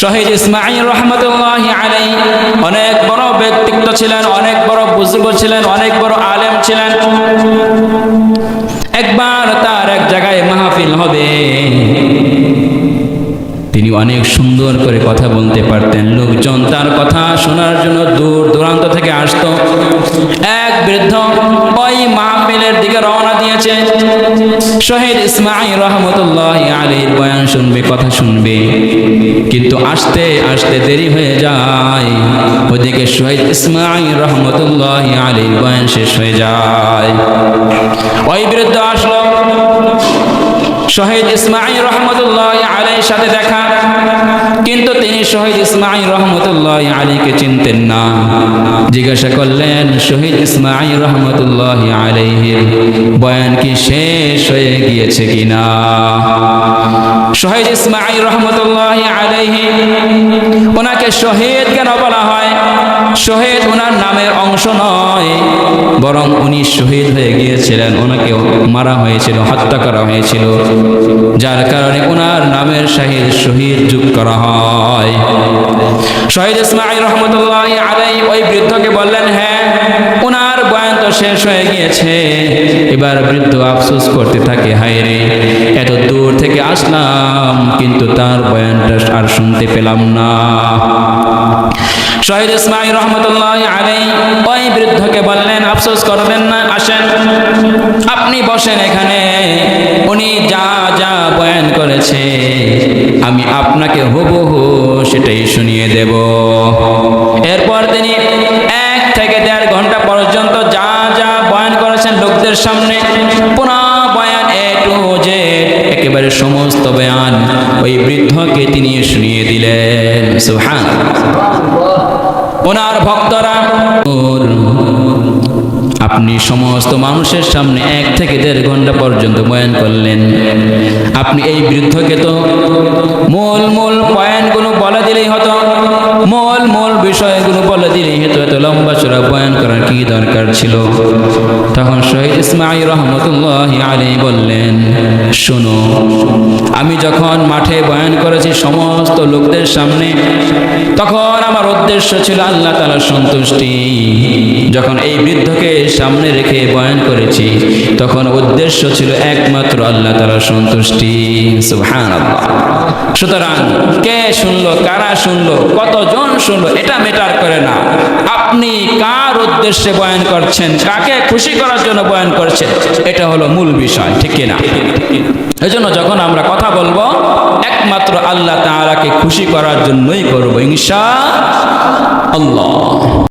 শহীদ ইসমাইল রহমতুল্লাহ আলাই অনেক বড় ব্যক্তিত্ব ছিলেন, অনেক বড় বুজুর্গ ছিলেন, অনেক বড় আলেম ছিলেন। একবার তার এক জায়গায় মাহফিল হবে। তিনি অনেক সুন্দর করে কথা বলতে পারতেন। লোকজন তার কথা শোনার জন্য দূর দূরান্ত থেকে আসতো। এক বৃদ্ধ ওই মাহফিলের দিকে রওনা দিয়েছে। শহীদ ইসমাইল রহমতুল্লাহ আলীর বয়ান শুনবে, কথা শুনবে। কিন্তু আসতে আসতে দেরি হয়ে যায়। ওদিকে শহীদ ইসমাইল রহমতুল্লাহ আলীর বয়ান শেষ হয়ে যায়। ওই বিরুদ্ধে আসলো। শহীদ ইসমাইল রহমতুল্লাহ আলীর সাথে দেখা, কিন্তু তিনি শহীদ ইসমাইল রহমতুল্লাহ আলীকে চিনতেন না। জিজ্ঞাসা করলেন, শহীদ ইসমাইল রহমতুল্লাহ আলাইহির বয়ান কি শেষ হয়ে গিয়েছে কিনা শহীদ ইসমাইল রহমতুল্লাহ আলাইহি, ওনাকে শহীদ কেন বলা হয়? শহীদ ওনার নামের অংশ নয়, বরং উনি শহীদ হয়ে গিয়েছিলেন। ওনাকে মারা হয়েছিল, হত্যা করা হয়েছিল। যার কারণে ওনার নামের শাহিদ শহীদ যোগ করা হয়। শহীদ ইসমাইল রহমতুল্লাহ আলাই ওই বৃদ্ধকে বললেন হ্যাঁ ওনার বয়ান তো শেষ হয়ে গিয়েছে। এবার বৃদ্ধ আফসোস করতে থাকে, হায় রে, এত দূর থেকে আসলাম, কিন্তু তার বয়ানটা আর শুনতে পেলাম না। শহীদ ইসমাইল রহমতুল্লাহ আলাই ওই বৃদ্ধকে বললেন, আফসোস করবেন না, আসেন। আপনি বসেন এখানে। উনি যা যা বয়ান করেছে, আমি আপনাকে হুবহু সেটাই শুনিয়ে দেব। এরপর তিনি এক থেকে দেড় ঘণ্টা পর্যন্ত যা যা বয়ান করেছেন লোকদের সামনে, পুনঃ বয়ান এ টু যে একেবারে সমস্ত বয়ান ওই বৃদ্ধকে তিনি শুনিয়ে দিলেন। সুহান ওনার ভক্তরা আপনি সমস্ত মানুষের সামনে এক থেকে দেড় ঘণ্টা পর্যন্ত বয়ান করলেন। আপনি এই বৃদ্ধকে তো মূল মূল বয়ানগুলো বলে দিলেই হতো, মূল মূল বিষয়গুলো বলে দিলেই হতো। লম্বা চড়া বয়ান করার কি দরকার ছিল? তখন শহীদ ইসমাইল রহমতুল্লাহ আলী বললেন, শোনো, আমি যখন মাঠে বয়ান করেছি সমস্ত লোকদের সামনে, তখন আমার উদ্দেশ্য ছিল আল্লাহ তালার সন্তুষ্টি। যখন এই বৃদ্ধকে সামনে রেখে বয়ান করেছি, তখন উদ্দেশ্য ছিল একমাত্র আল্লাহ তালার সন্তুষ্টি। সুতরাং কে শুনলো, কারা শুনলো, কতজন শুনলো, এটা মেটার করে না। আপনি কার উদ্দেশ্যে বয়ান করছেন? কাকে খুশি করার জন্য বয়ান করছেন? এটা হলো মূল বিষয়, ঠিক কিনা? এই জন্য যখন আমরা কথা বলব, একমাত্র আল্লাহ তাআলাকে খুশি করার জন্যই করব, ইনশা আল্লাহ।